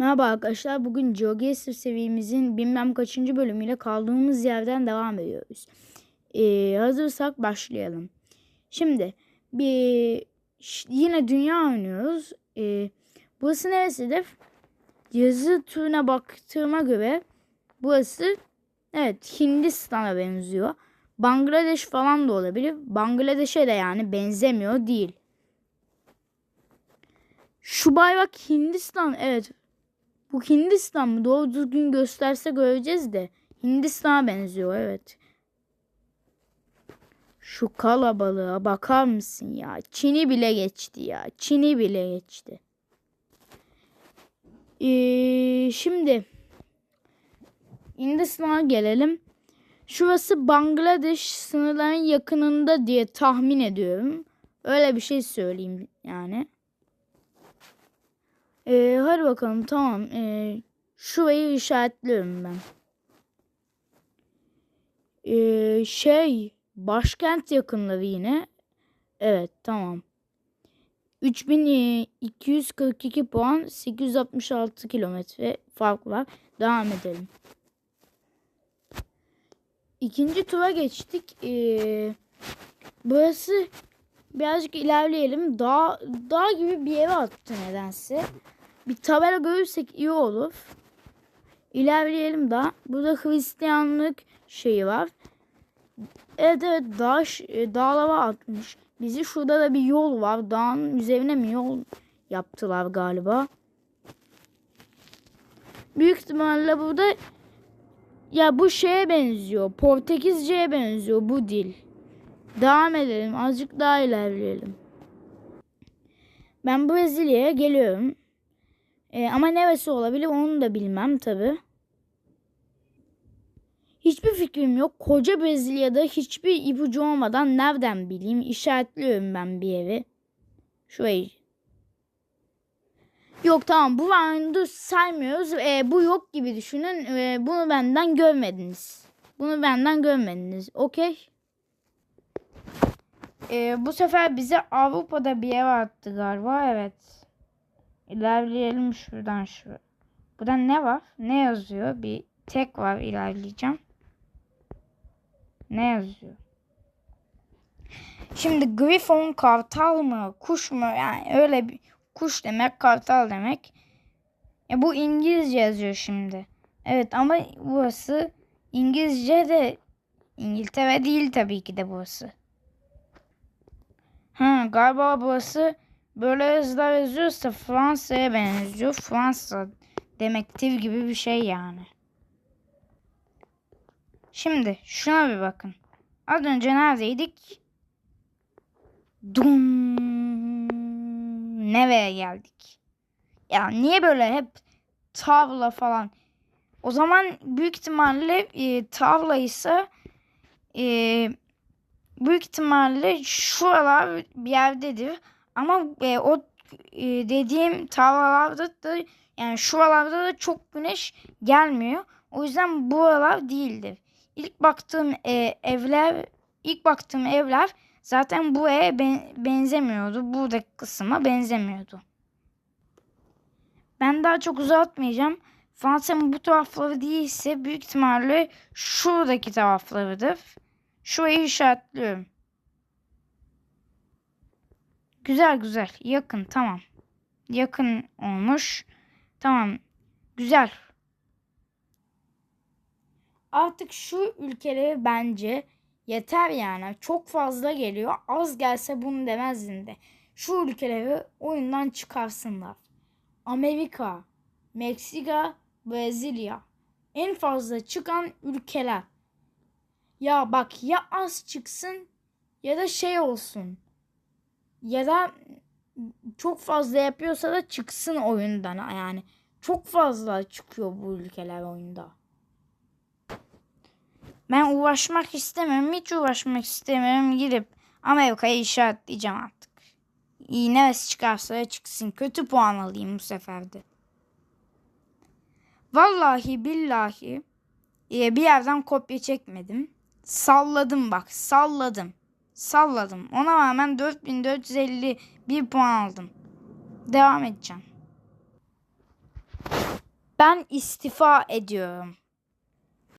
Merhaba arkadaşlar. Bugün GeoGuessr seviyemizin bilmem kaçıncı bölümüyle kaldığımız yerden devam ediyoruz. Ee, hazırsak başlayalım. Şimdi bir yine dünya oynuyoruz. Ee, burası neresidir? Yazı turuna baktığıma göre burası evet Hindistan'a benziyor. Bangladeş falan da olabilir. Bangladeş'e de yani benzemiyor değil. Şu bayrak Hindistan evet bu Hindistan mı? Doğru düzgün gösterse göreceğiz de. Hindistan'a benziyor evet. Şu kalabalığa bakar mısın ya? Çin'i bile geçti ya. Çin'i bile geçti. Ee, şimdi Hindistan'a gelelim. Şurası Bangladeş sınırların yakınında diye tahmin ediyorum. Öyle bir şey söyleyeyim yani. Ee, hadi bakalım tamam. Ee, şurayı işaretliyorum ben. Ee, şey başkent yakınları yine. Evet tamam. 3242 puan 866 kilometre fark var. Devam edelim. İkinci tura geçtik. Ee, burası birazcık ilerleyelim. Dağ, dağ gibi bir yere attı nedense. Bir tabela görürsek iyi olur. İlerleyelim daha. Burada Hristiyanlık şeyi var. Evet evet dağ, e, dağlara atmış. Bizi şurada da bir yol var. Dağın üzerine mi yol yaptılar galiba. Büyük ihtimalle burada ya bu şeye benziyor. Portekizce'ye benziyor bu dil. Devam edelim. Azıcık daha ilerleyelim. Ben Brezilya'ya geliyorum. Ee, ama neresi olabilir onu da bilmem tabi. Hiçbir fikrim yok. Koca Brezilya'da hiçbir ipucu olmadan nereden bileyim? İşaretliyorum ben bir evi. Şurayı. Yok tamam bu roundu saymıyoruz. Ee, bu yok gibi düşünün. Ee, bunu benden görmediniz. Bunu benden görmediniz. Okey. Ee, bu sefer bize Avrupa'da bir yer attı galiba. Evet. İlerleyelim şuradan şu. Burada ne var? Ne yazıyor? Bir tek var ilerleyeceğim. Ne yazıyor? Şimdi Griffon kartal mı? Kuş mu? Yani öyle bir kuş demek kartal demek. E bu İngilizce yazıyor şimdi. Evet ama burası İngilizce de İngiltere değil tabii ki de burası. Ha galiba burası böyle yazılar yazıyorsa Fransa'ya benziyor. Fransa demektir gibi bir şey yani. Şimdi şuna bir bakın. Az önce neredeydik? Dum. Nereye geldik? Ya niye böyle hep tavla falan? O zaman büyük ihtimalle e, tavla ise e, büyük ihtimalle şuralar bir yerdedir. Ama e, o e, dediğim tavlalarda da yani şuralarda da çok güneş gelmiyor. O yüzden buralar değildir. İlk baktığım e, evler ilk baktığım evler zaten bu eve ben, benzemiyordu. Buradaki kısma benzemiyordu. Ben daha çok uzatmayacağım. Fransa'nın bu tarafları değilse büyük ihtimalle şuradaki taraflarıdır. Şurayı işaretliyorum. Güzel güzel. Yakın tamam. Yakın olmuş. Tamam. Güzel. Artık şu ülkeleri bence yeter yani. Çok fazla geliyor. Az gelse bunu demezdin de. Şu ülkeleri oyundan çıkarsınlar. Amerika, Meksika, Brezilya. En fazla çıkan ülkeler. Ya bak ya az çıksın ya da şey olsun. Ya da çok fazla yapıyorsa da çıksın oyundan yani. Çok fazla çıkıyor bu ülkeler oyunda. Ben uğraşmak istemiyorum. Hiç uğraşmak istemiyorum. Gidip Amerika'yı işaretleyeceğim artık. İyi neresi çıkarsa çıksın. Kötü puan alayım bu sefer de. Vallahi billahi e, bir yerden kopya çekmedim. Salladım bak salladım. Salladım. Ona rağmen 4450 bir puan aldım. Devam edeceğim. Ben istifa ediyorum.